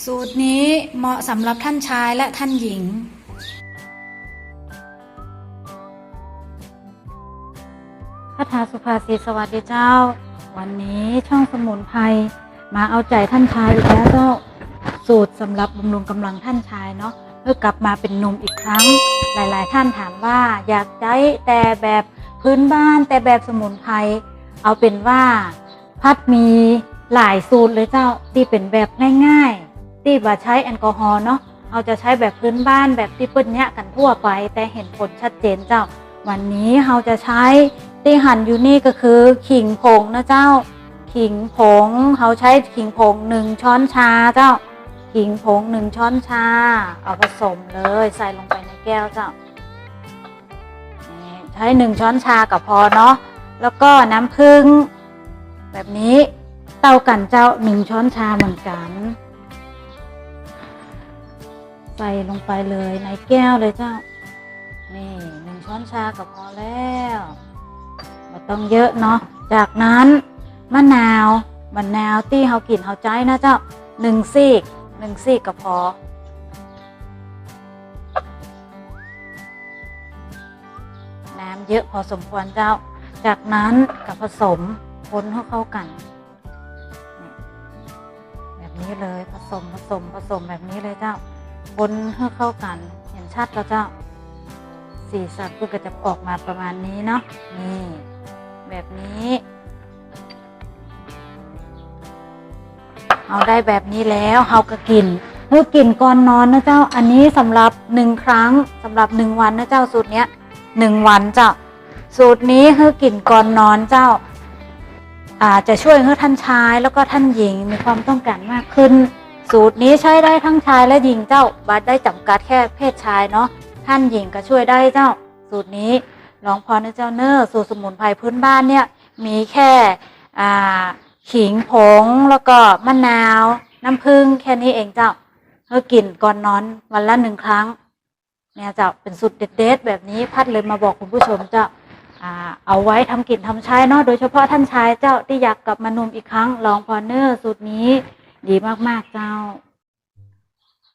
สูตรนี้เหมาะสำหรับท่านชายและท่านหญิง คาถาสุภาษิตสวัสดีเจ้า วันนี้ช่องสมุนไพรมาเอาใจท่านชายอีกแล้วเจ้า สูตรสำหรับบำรุงกำลังท่านชายเนาะเพื่อกลับมาเป็นหนุ่มอีกครั้ง หลาย ๆ ท่านถามว่าอยากใช้แต่แบบพื้นบ้านแต่แบบสมุนไพรเอาเป็นว่าพัดมีหลายสูตรเลยเจ้าที่เป็นแบบง่าย ๆ ที่บ่าใช้แอลกอฮอล์เนาะเอาจะใช้แบบพื้นบ้านแบบที่เปิ้นเนี้ยกันทั่วไป แต่เห็นผลชัดเจนเจ้า วันนี้เราจะใช้ที่หั่นอยู่นี่ก็คือขิงผงนะเจ้า ขิงผงเขาใช้ขิงผงหนึ่งช้อนชาเจ้า ขิงผงหนึ่งช้อนชา เอาผสมเลยใส่ลงไปในแก้วเจ้าใช้หนึ่งช้อนชากับพอเนาะแล้วก็น้ำผึ้งแบบนี้เต้ากันเจ้าหนึ่งช้อนชาเหมือนกัน ใส่ลงไปเลยในแก้วเลยเจ้า นี่หนึ่งช้อนชาก็พอแล้วไม่ต้องเยอะเนาะ จากนั้นมะนาวมะนาวที่เขากินเขาใจนะเจ้าหนึ่งซีกหนึ่งซีกก็พอน้ำเยอะพอสมควรเจ้า จากนั้นกับผสมคนให้เข้ากัน แบบนี้เลยผสมผสมผสมแบบนี้เลยเจ้า บนให้เข้ากัน เห็นชัดแล้วเจ้า สีสันก็จะออกมาประมาณนี้เนาะ นี่ แบบนี้เอาได้แบบนี้แล้วเฮาก็กินเพื่อกินก่อนนอนนะเจ้า อันนี้สำหรับหนึ่งครั้งสำหรับหนึ่งวันนะเจ้าสูตรเนี้ยหนึ่งวันเจ้า สูตรนี้เพื่อกินก่อนนอนเจ้าอาจจะช่วยให้ท่านชายแล้วก็ท่านหญิงมีความต้องการมากขึ้น สูตรนี้ใช้ได้ทั้งชายและหญิงเจ้า บัดได้จำกัดแค่เพศชายเนาะ ท่านหญิงก็ช่วยได้เจ้า สูตรนี้ลองพอนะเจ้าเนอร์สูตรสมุนไพรพื้นบ้านเนี่ย มีแค่อ่าขิงผงแล้วก็มะนาว น้ำผึ้งแค่นี้เองเจ้าเพื่อกินก่อนนอนวันละหนึ่งครั้ง เนี่ยเจ้าเป็นสูตรเด็ดๆแบบนี้พัดเลยมาบอกคุณผู้ชมเจ้าอ่าเอาไว้ทำกินทำใช้เนาะโดยเฉพาะท่านชายเจ้าที่อยากกลับมาหนุ่มอีกครั้งลองพอเนอร์สูตรนี้ ดีมากๆเจ้า